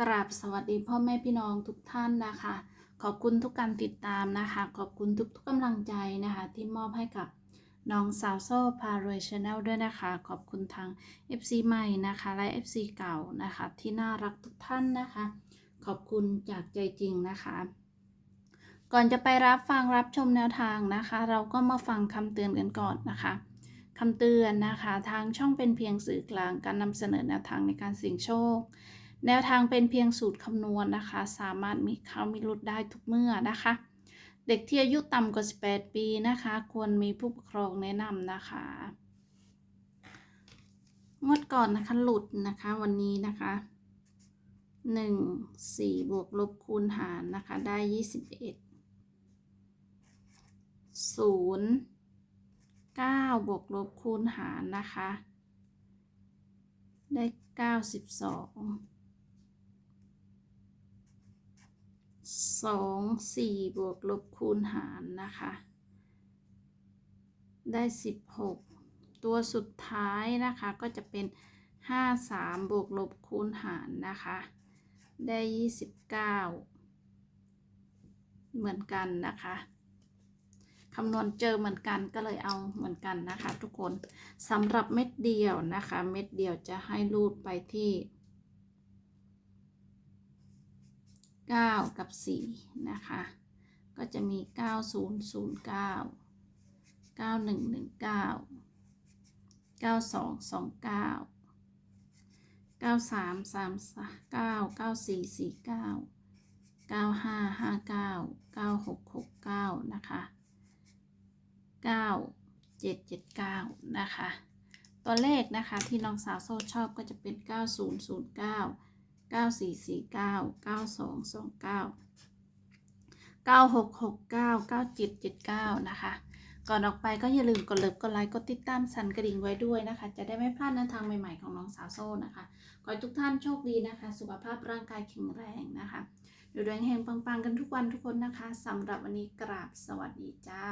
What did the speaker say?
กราบสวัสดีพ่อแม่พี่น้องทุกท่านนะคะ ขอบคุณทุกการติดตามนะคะ ขอบคุณทุกๆกำลังใจนะคะ ที่มอบให้กับน้องสาวโซ่พารวยชาแนลด้วยนะคะ ขอบคุณทาง FC ใหม่นะคะ และ FC เก่านะคะ ที่น่ารักทุกท่านนะคะ ขอบคุณจากใจจริงนะคะ ก่อนจะไปรับฟังรับชมแนวทางนะคะ เราก็มาฟังคำเตือนกันก่อนนะคะคำเตือนนะคะ ทางช่องเป็นเพียงสื่อกลางการนำเสนอแนวทางในการเสี่ยงโชค แนวทางเป็นเพียงสูตรคำนวณนะคะ สามารถมีเข้ามีหลุดได้ทุกเมื่อนะคะ เด็กที่อายุต่ำกว่า 18 ปีนะคะ ควรมีผู้ปกครองแนะนำนะคะงวดก่อนนะคะหลุดนะคะวันนี้นะคะหนึ่งสี่บวกลบคูณหารนะคะได้ยี่สิบเอ็ดศูนย์เก้าบวกลบคูณหารนะคะ ได้เก้าสิบสอง สองสี่บวกลบคูณหารนะคะ ได้สิบหกตัวสุดท้ายนะคะก็จะเป็น5 3บวกลบคูณหารนะคะ ได้29เหมือนกันนะคะคำนวณเจอเหมือนกันก็เลยเอาเหมือนกันนะคะ ทุกคนสำหรับเม็ดเดียวนะคะ เม็ดเดียวจะให้รูดไปที่ 9 กับ 4 นะคะ ก็จะมี 9009 9119เก้าสองสองเก้าเก้าสามสามเก้าเก้าสี่สี่เก้าเก้าห้าห้าเก้าเก้าหกหกเก้านะคะเก้าเจ็ดเจ็ดเก้านะคะ ตัวเลขนะคะที่น้องสาวโซ่ชอบก็จะเป็นเก้าศูนย์ศูนย์เก้าสี่สี่เก้าเก้าสองสองเก้าเก้าหกหกเก้าเก้าเจ็ดเจ็ดเก้านะคะ ก่อนออกไปก็อย่าลืมกดเลิฟกดไลค์ กดติดตามสั่นกระดิ่งไว้ด้วยนะคะ จะได้ไม่พลาดแนวทางใหม่ๆของน้องสาวโซ่นะคะ ขอให้ทุกท่านโชคดีนะคะ สุขภาพร่างกายแข็งแรงนะคะอยู่ดวงเฮงปังๆ กันทุกวันทุกคนนะคะสำหรับวันนี้กราบสวัสดีจ้า